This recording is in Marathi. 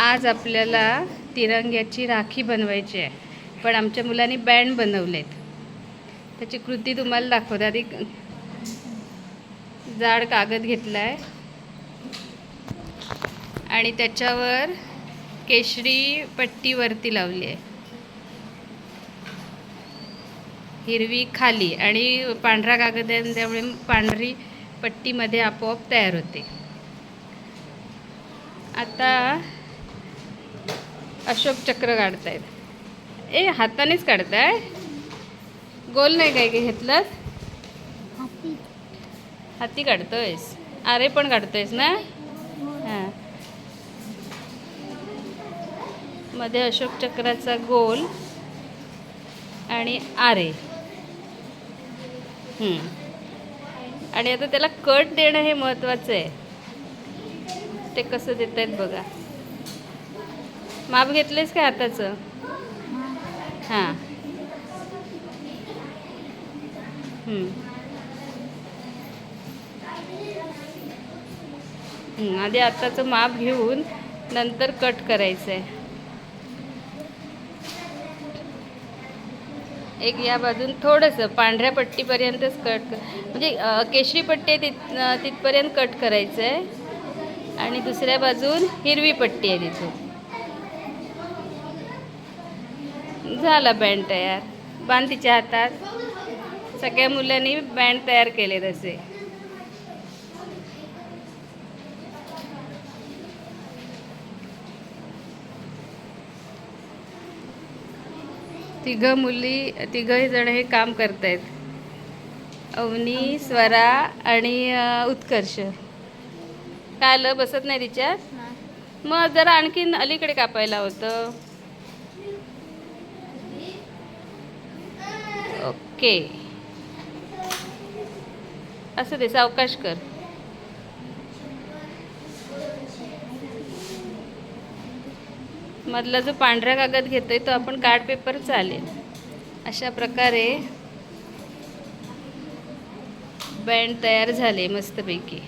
आज आपल्याला तिरंग्याची राखी बनवायची आहे. पण आमच्या मुलांनी बँड बनवलेत. त्याची कृती तुम्हाला दाखवते. आधी जाड कागद घेतला आहे आणि त्याच्यावर केशरी पट्टीवरती लावली आहे. हिरवी खाली आणि पांढरा कागद आहे. त्यामुळे पांढरी पट्टीमध्ये आपोआप तयार होते. आता अशोक चक्र काढतायत. ए हातानेच काढताय? गोल नाही काय काय घेतलं हाती. काढतोयस. आरे पण काढतोयस ना? हां. मध्ये अशोक चक्राचा गोल आणि आरे. हम्म. आणि आता त्याला कट देणं हे महत्त्वाचं आहे. ते कसं देत आहेत बघा. माप घेतलेस का हाताचं हां. आधी आत्ताचं माप घेऊन नंतर कट करायचं आहे एक या बाजून थोडंसं पांढऱ्या पट्टीपर्यंतच कट कर म्हणजे केशरी पट्टी आहे तिथ तिथपर्यंत कट करायचं आहे आणि दुसऱ्या बाजून हिरवी पट्टी आहे तिथून. झाला बँड तयार. बांध तिच्या हातात. सगळ्या मुलांनी बँड तयार केले तसे. तिघं मुली तिघही जण हे काम करतायत. अवनी स्वरा आणि उत्कर्ष. काय आलं? बसत नाही तिच्यात? मग जरा आणखीन अलीकडे कापायला होतं. ओके. असं दे सावकाश कर. मधला जो पांढरा कागद घेतोय तो आपण कार्ड पेपर चालेल. अशा प्रकारे बँड तयार झाले मस्तपैकी.